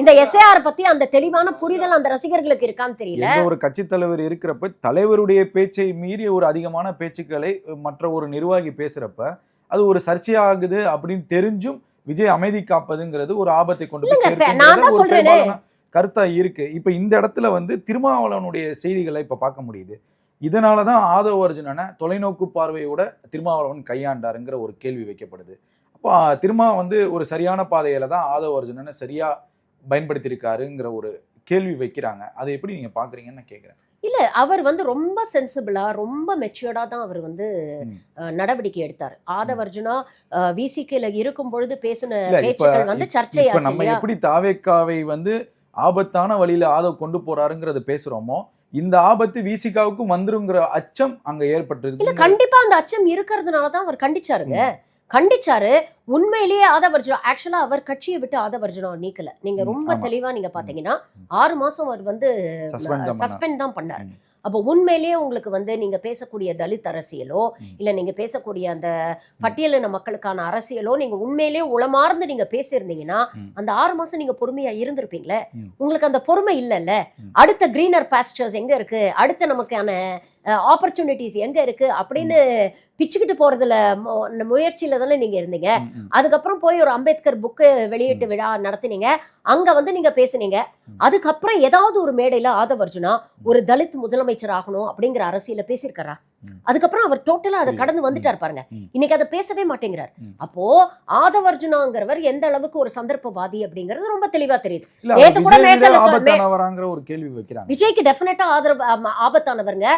இந்த எஸ்ஏஆர் பத்தி அந்த தெளிவான புரிதல் அந்த ரசிகர்களுக்கு இருக்கான்னு தெரியல. ஒரு கட்சி தலைவர் இருக்கிறப்ப தலைவருடைய பேச்சை மீறி ஒரு அதிகமான பேச்சுக்களை மற்ற ஒரு நிர்வாகி பேசுறப்ப அது ஒரு சர்ச்சையாகுது அப்படின்னு தெரிஞ்சும் விஜய் அமைதி காப்பதுங்கிறது ஒரு ஆபத்தை கொண்டு போய் கருத்தா இருக்கு. இப்ப இந்த இடத்துல வந்து திருமாவளவனுடைய செய்திகளை இப்ப பார்க்க முடியுது. இதனாலதான் ஆதவ அர்ஜுனனை தொலைநோக்கு பார்வையோட திருமாவளவன் கையாண்டாருங்கிற ஒரு கேள்வி வைக்கப்படுது. அப்போ திருமா வந்து ஒரு சரியான பாதையில தான் ஆதவ அர்ஜுனனை சரியா பயன்படுத்தியிருக்காருங்கிற ஒரு கேள்வி வைக்கிறாங்க. அதை எப்படி நீங்க பாக்குறீங்கன்னு நான் கேக்குறேன். இல்ல அவர் வந்து ரொம்ப சென்சிபிளா ரொம்ப மெச்சூர்டா தான் அவர் வந்து நடவடிக்கை எடுத்தார். ஆதவர்ஜுனா விசிகேல இருக்கும் பொழுது பேசின பேச்சுக்கள் வந்து இப்ப சர்ச்சையாச்சு நம்ம எப்படி தாவேக்காவை வந்து ஆபத்தான வழியில ஆதவ் கொண்டு போறாருங்கிறத பேசுறோமோ இந்த ஆபத்து விசிகாவுக்கும் வந்துருங்கிற அச்சம் அங்க இல்ல ஏற்பட்டிருக்கு கண்டிப்பா அந்த அச்சம் இருக்கிறதுனால தான் அவர் கண்டிச்சாருங்க. கண்டிச்சாரு உண்மையிலேயே ஆதவர்ஜுனா ஆக்சுவலா அவர் கட்சியை விட்டு ஆதவர்ஜுனா நீக்கல நீங்க ரொம்ப. தெளிவா நீங்க பாத்தீங்கன்னா. ஆறு மாசம் அவர் வந்து. சஸ்பெண்ட் தான் பண்ணார். அப்போ உண்மையிலேயே உங்களுக்கு வந்து நீங்க பேசக்கூடிய தலித் அரசியலோ. இல்ல நீங்க பேசக்கூடிய அந்த பட்டியலின மக்களுக்கான அரசியலோ நீங்க உண்மையிலேயே உளமார்ந்து நீங்க பேசியிருந்தீங்கன்னா. அந்த ஆறு மாசம் நீங்க பொறுமையா இருந்திருப்பீங்களே. உங்களுக்கு அந்த பொறுமை இல்லைல்ல. அடுத்த கிரீனர் பாஸ்டர்ஸ் எங்க இருக்கு அடுத்த நமக்கான ஆப்பர்ச்சுனிட்டிஸ் எங்க இருக்கு அப்படின்னு பிச்சுக்கிட்டு போறதுல முயற்சியில தானே நீங்க இருந்தீங்க. அதுக்கப்புறம் போய் ஒரு அம்பேத்கர் புக்கு வெளியீட்டு விழா நடத்துனீங்க அங்க வந்து நீங்க பேசுனீங்க. அதுக்கப்புறம் ஏதாவது ஒரு மேடையில ஆதவர்ஜுனா ஒரு தலித் முதலமைச்சர் ஆகணும் அப்படிங்கிற அரசியல பேசியிருக்காரா. அதுக்கப்புறம் அவர் டோட்டலா அதை. கடந்து வந்துட்டார் பாருங்க. இன்னைக்கு அதை பேசவே மாட்டேங்கிறார். அப்போ ஆதவர்ஜுனாங்கிறவர் எந்த அளவுக்கு ஒரு சந்தர்ப்பவாதி அப்படிங்கிறது ரொம்ப தெளிவா தெரியுது நேத்து கூட ஒரு கேள்வி வைக்கிறாங்க விஜய்க்கு டெஃபினட்டா ஆதரவு ஆபத்தானவருங்க.